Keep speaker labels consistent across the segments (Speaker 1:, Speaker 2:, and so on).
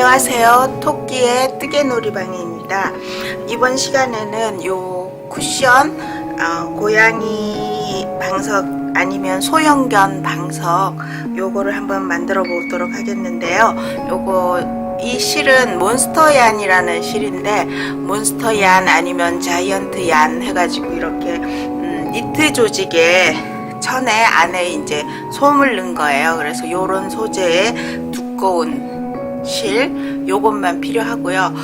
Speaker 1: 안녕하세요. 토끼의 뜨개 놀이방입니다. 이번 시간에는 요 쿠션 어, 고양이 방석 아니면 소형견 방석 요거를 한번 만들어 보도록 하겠는데요. 요거 이 실은 몬스터얀이라는 실인데 몬스터얀 아니면 자이언트 얀 해가지고 이렇게 음, 니트 조직에 천에 안에 이제 솜을 넣은 거예요. 그래서 요런 소재의 두꺼운 실 요것만 필요하고요.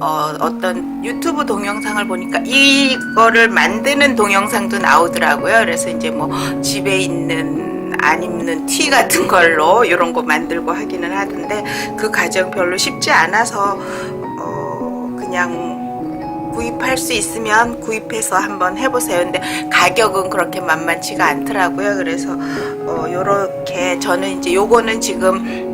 Speaker 1: 어, 어떤 유튜브 동영상을 보니까 이거를 만드는 동영상도 나오더라고요. 그래서 이제 뭐 집에 있는 안 입는 티 같은 걸로 이런 거 만들고 하기는 하던데 그 과정 별로 쉽지 않아서 어, 그냥 구입할 수 있으면 구입해서 한번 해보세요. 근데 가격은 그렇게 만만치가 않더라고요. 그래서 어, 요렇게 저는 이제 요거는 지금 음,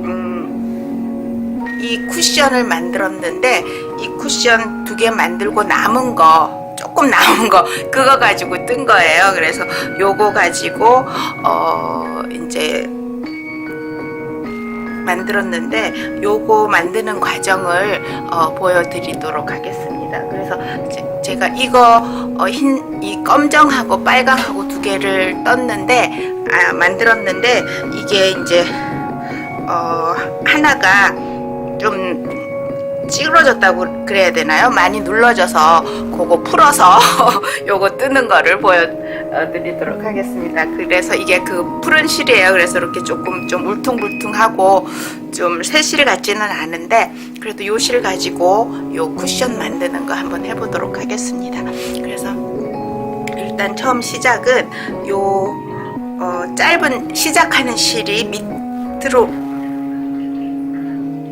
Speaker 1: 이 쿠션을 만들었는데 이 쿠션 두 개 만들고 남은 거 조금 남은 거 그거 가지고 뜬 거예요. 그래서 요거 가지고 어 이제 만들었는데 요거 만드는 과정을 어, 보여드리도록 하겠습니다. 그래서 제, 가 이거 어, 흰, 이 검정하고 빨강하고 두 개를 떴는데 아, 만들었는데 이게 이제 어, 하나가 좀 찌그러졌다고 그래야 되나요? 많이 눌러져서 그거 풀어서 요거 뜨는 거를 보여드리도록 하겠습니다. 그래서 이게 그 푸른 실이에요. 그래서 이렇게 조금 좀 울퉁불퉁하고 좀 새실 같지는 않은데 그래도 요 실 가지고 요 쿠션 만드는 거 한번 해보도록 하겠습니다. 그래서 일단 처음 시작은 요 어, 짧은 시작하는 실이 밑으로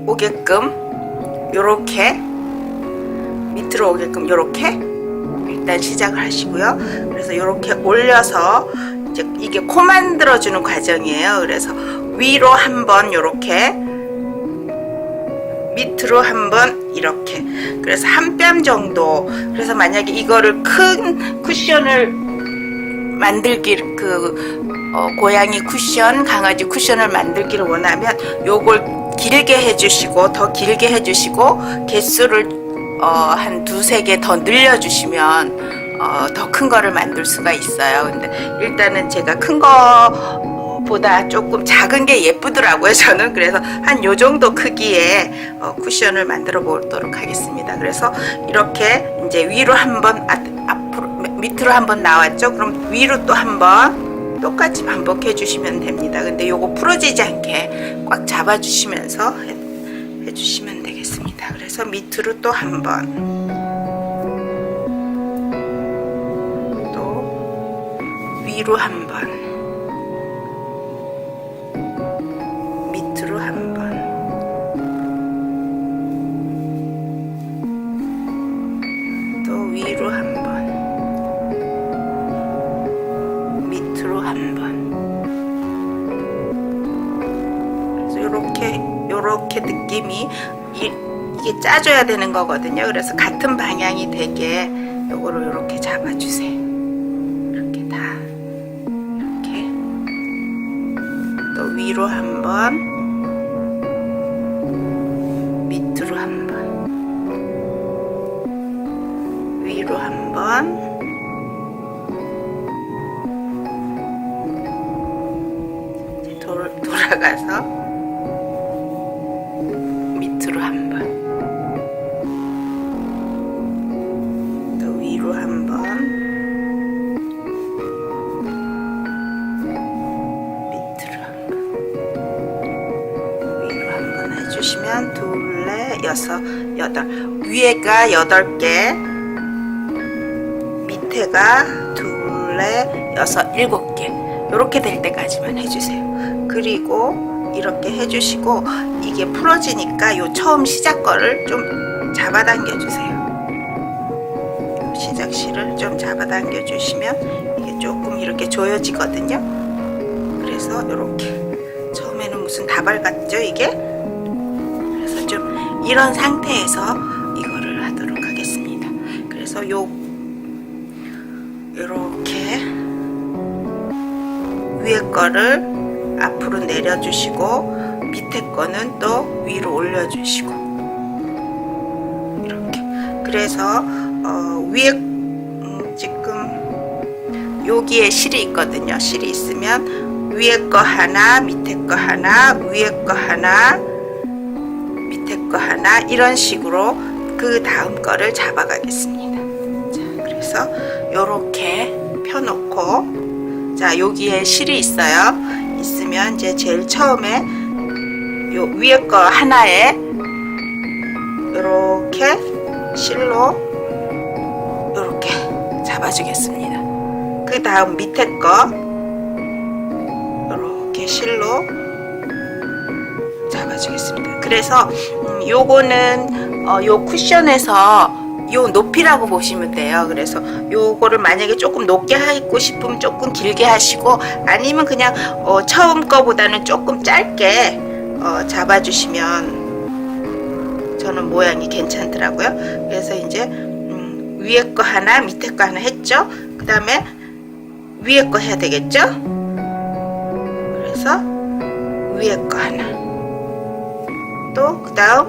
Speaker 1: 오게끔 요렇게 밑으로 오게끔 요렇게 일단 시작을 하시고요. 그래서 요렇게 올려서 이제 이게 코 만들어 주는 과정이에요. 그래서 위로 한번 요렇게 밑으로 한번 이렇게 그래서 한뼘 정도 그래서 만약에 이거를 큰 쿠션을 만들기 그 어, 고양이 쿠션 강아지 쿠션을 만들기를 원하면 요걸 길게 해주시고 더 길게 해주시고 개수를 어, 한 두세 개 더 늘려주시면 어, 더 큰 거를 만들 수가 있어요. 근데 일단은 제가 큰 거보다 조금 작은 게 예쁘더라고요. 저는 그래서 한 요 정도 크기의 어, 쿠션을 만들어 보도록 하겠습니다. 그래서 이렇게 이제 위로 한번 아, 앞으로 밑으로 한번 나왔죠. 그럼 위로 또 한번 똑같이 반복해 주시면 됩니다. 근데 요거 풀어지지 않게 꽉 잡아 주시면서 해, 해 주시면 되겠습니다. 그래서 밑으로 또 한 번. 또 위로 한 번. 요렇게 느낌이 이, 이 게 짜줘야 되는 거거든요. 그래서 같은 방향이 되게 요거를 요렇게 잡아주세요. 이렇게 다 이렇게 또 위로 한 번. 밑으로 한 번. 위로 한 번. 이제 돌, 돌아가서 넷, 여섯, 여덟. 위에가 여덟 개, 밑에가 둘, 넷, 여섯, 일곱 개. 이렇게 될 때까지만 해주세요. 그리고 이렇게 해주시고 이게 풀어지니까 요 처음 시작 거를 좀 잡아당겨 주세요. 시작 실을 좀 잡아당겨 주시면 이게 조금 이렇게 조여지거든요. 그래서 이렇게 처음에는 무슨 다발 같죠 이게? 이런 상태에서 이거를 하도록 하겠습니다. 그래서 요 이렇게 위에 거를 앞으로 내려주시고 밑에 거는 또 위로 올려주시고 그래서 어, 위에 음, 지금 여기에 실이 있거든요. 실이 있으면 위에 거 하나, 밑에 거 하나, 위에 거 하나, 거 하나 이런 식으로 그 다음 거를 잡아가겠습니다. 자, 그래서 요렇게 펴놓고 자 여기에 실이 있어요. 있으면 이제 제일 처음에 요 위에 거 하나에 요렇게 실로 요렇게 잡아주겠습니다. 그 다음 밑에 거 요렇게 실로 잡아주겠습니다. 그래서 음, 요거는 어, 요 쿠션에서 요 높이라고 보시면 돼요. 그래서 요거를 만약에 조금 높게 하고 싶으면 조금 길게 하시고 아니면 그냥 어, 처음 거보다는 조금 짧게 어, 잡아주시면 저는 모양이 괜찮더라고요. 그래서 이제 음, 위에 거 하나, 밑에 거 하나 했죠. 그 다음에 위에 거 해야 되겠죠. 그래서 위에 거 하나. 또 그다음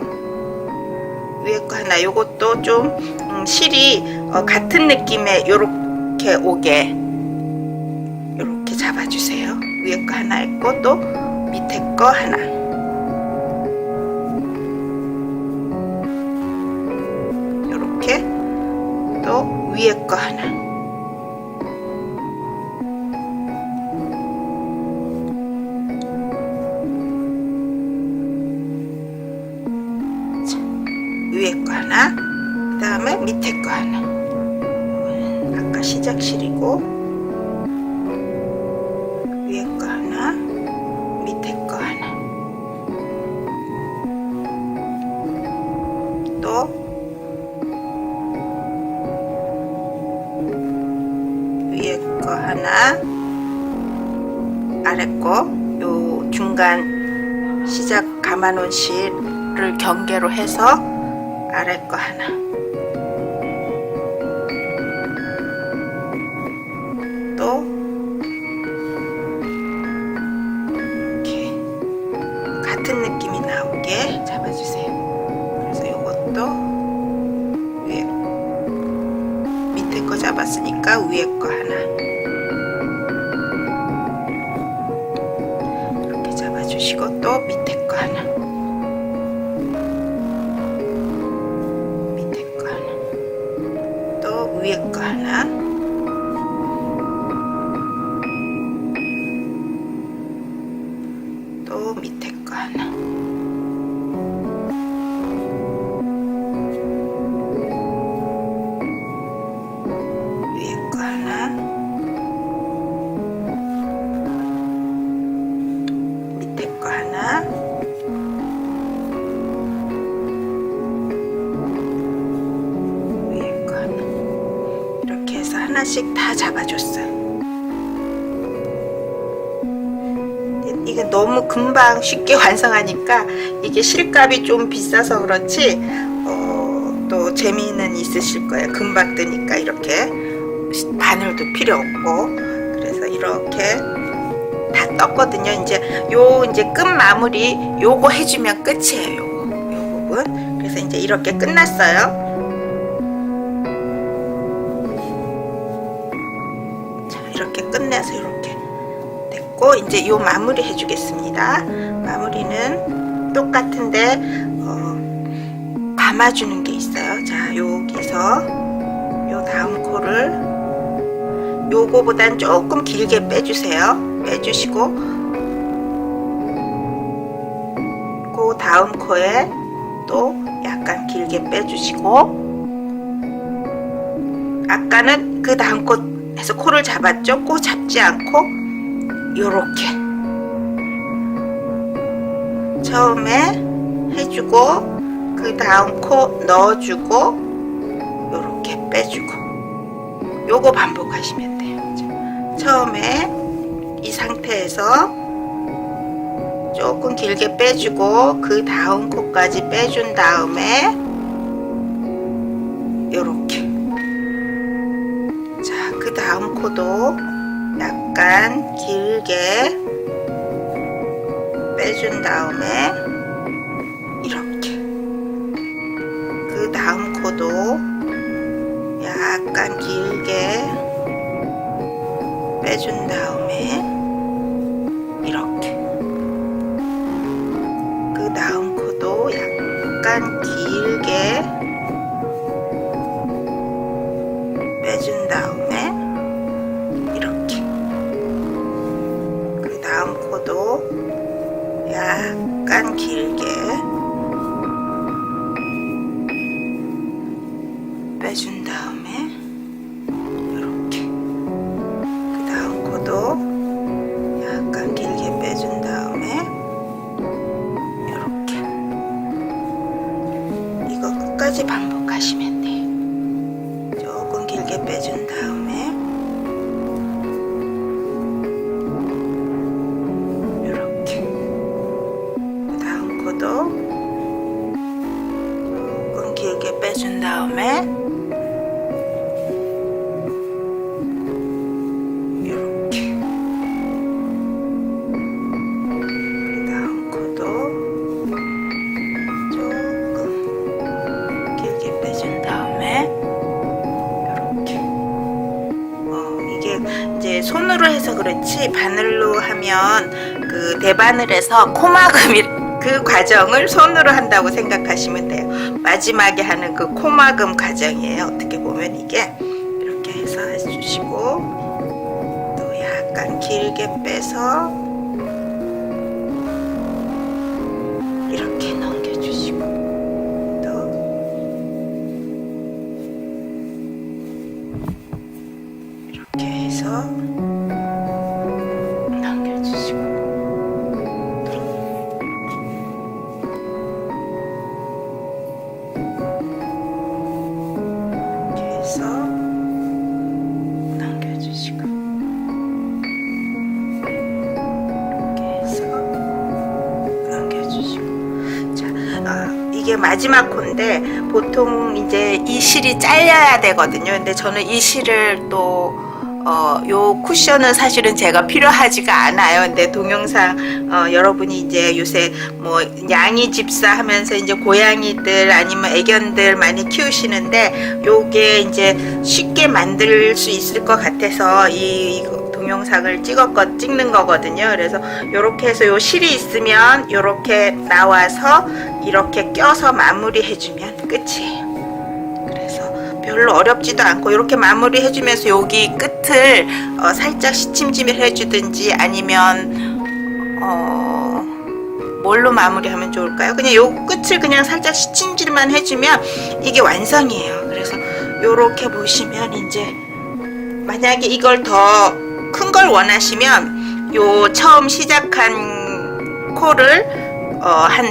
Speaker 1: 위에 거 하나 요것도 좀 음, 실이 어, 같은 느낌의 요렇게 오게 요렇게 잡아주세요. 위에 거 하나 있고 또 밑에 거 하나. 요렇게 또 위에 거 하나 하나, 그 다음에 밑에 거 하나. 아까 시작실이고, 위에 거 하나, 밑에 거 하나. 또, 위에 거 하나, 아래 거, 요 중간 시작 감아놓은 실을 경계로 해서 아래 거 하나. 또? 이렇게 같은 느낌이 나오게 잡아주세요. 그래서 이것도 위에 밑에 거 잡았으니까 위에 거 하나. 이렇게 잡아주시고 또 밑에 거 하나 또위 잡아줬어요. 이게 너무 금방 쉽게 완성하니까 이게 실값이 좀 비싸서 그렇지 어, 또 재미는 있으실 거예요. 금방 뜨니까 이렇게 바늘도 필요 없고 그래서 이렇게 다 떴거든요. 이제 요 이제 끝 마무리 요거 해주면 끝이에요. 요거 요 부분. 그래서 이제 이렇게 끝났어요. 이렇게 끝내서 이렇게 됐고 이제 요 마무리 해주겠습니다. 마무리는 똑같은데 어, 감아주는 게 있어요. 자 여기서 요 다음 코를 요거보단 조금 길게 빼주세요. 빼주시고 그 다음 코에 또 약간 길게 빼주시고 아까는 그 다음 코 에서 코를 잡았죠? 코 잡지 않고 요렇게 처음에 해주고 그 다음 코 넣어주고 요렇게 빼주고 요거 반복하시면 돼요. 자, 처음에 이 상태에서 조금 길게 빼주고 그 다음 코까지 빼준 다음에 요렇게 코도 약간 길게 빼준 다음에 이렇게. 그 다음 코도 약간 길게 빼준 다음에 이거 끝까지 반복하시면 그렇지 바늘로 하면 그 대바늘에서 코막음이 그 과정을 손으로 한다고 생각하시면 돼요. 마지막에 하는 그 코막음 과정이에요. 어떻게 보면 이게 이렇게 해서 해주시고 또 약간 길게 빼서 마지막 코인데 보통 이제 이 실이 잘려야 되거든요. 근데 저는 이 실을 또 어, 요 쿠션은 사실은 제가 필요하지가 않아요. 근데 동영상 어, 여러분이 이제 요새 뭐 양이 집사 하면서 이제 고양이들 아니면 애견들 많이 키우시는데 요게 이제 쉽게 만들 수 있을 것 같아서 이 동영상을 찍었거 찍는 거거든요. 그래서 요렇게 해서 요 실이 있으면 요렇게 나와서 이렇게 껴서 마무리 해주면 끝이에요. 그래서 별로 어렵지도 않고 이렇게 마무리 해주면서 여기 끝을 어, 살짝 시침짐을 해주든지 아니면 어, 뭘로 마무리하면 좋을까요? 그냥 요 끝을 그냥 살짝 시침질만 해주면 이게 완성이에요. 그래서 요렇게 보시면 이제 만약에 이걸 더 큰 걸 원하시면 요 처음 시작한 코를 어, 한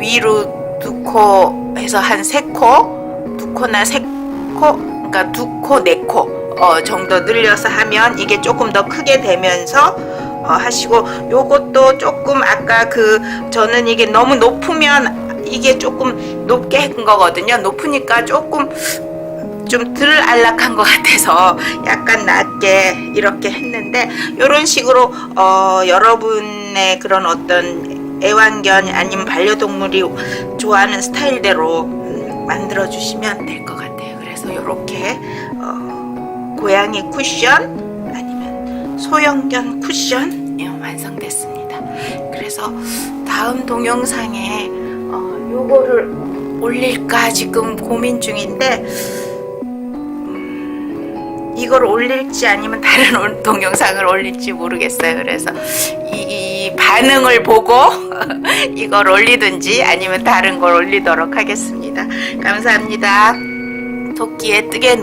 Speaker 1: 위로 두 코 해서 한 세 코, 두 코나 세 코, 그러니까 두 코, 네 코 어, 정도 늘려서 하면 이게 조금 더 크게 되면서 어, 하시고 요것도 조금 아까 그 저는 이게 너무 높으면 이게 조금 높게 한 거거든요. 높으니까 조금 좀 덜 안락한 것 같아서 약간 낮게 이렇게 했는데 이런 식으로 어, 여러분의 그런 어떤 애완견 아니면 반려동물이 좋아하는 스타일대로 음, 만들어 주시면 될 것 같아요. 그래서 이렇게 어, 고양이 쿠션 아니면 소형견 쿠션 예, 완성됐습니다. 그래서 다음 동영상에 어, 요거를 올릴까 지금 고민 중인데 이걸 올릴지 아니면 다른 올- 동영상을 올릴지 모르겠어요. 그래서 이, 이 반응을 보고 이걸 올리든지 아니면 다른 걸 올리도록 하겠습니다. 감사합니다. 토끼의 뜨개 놀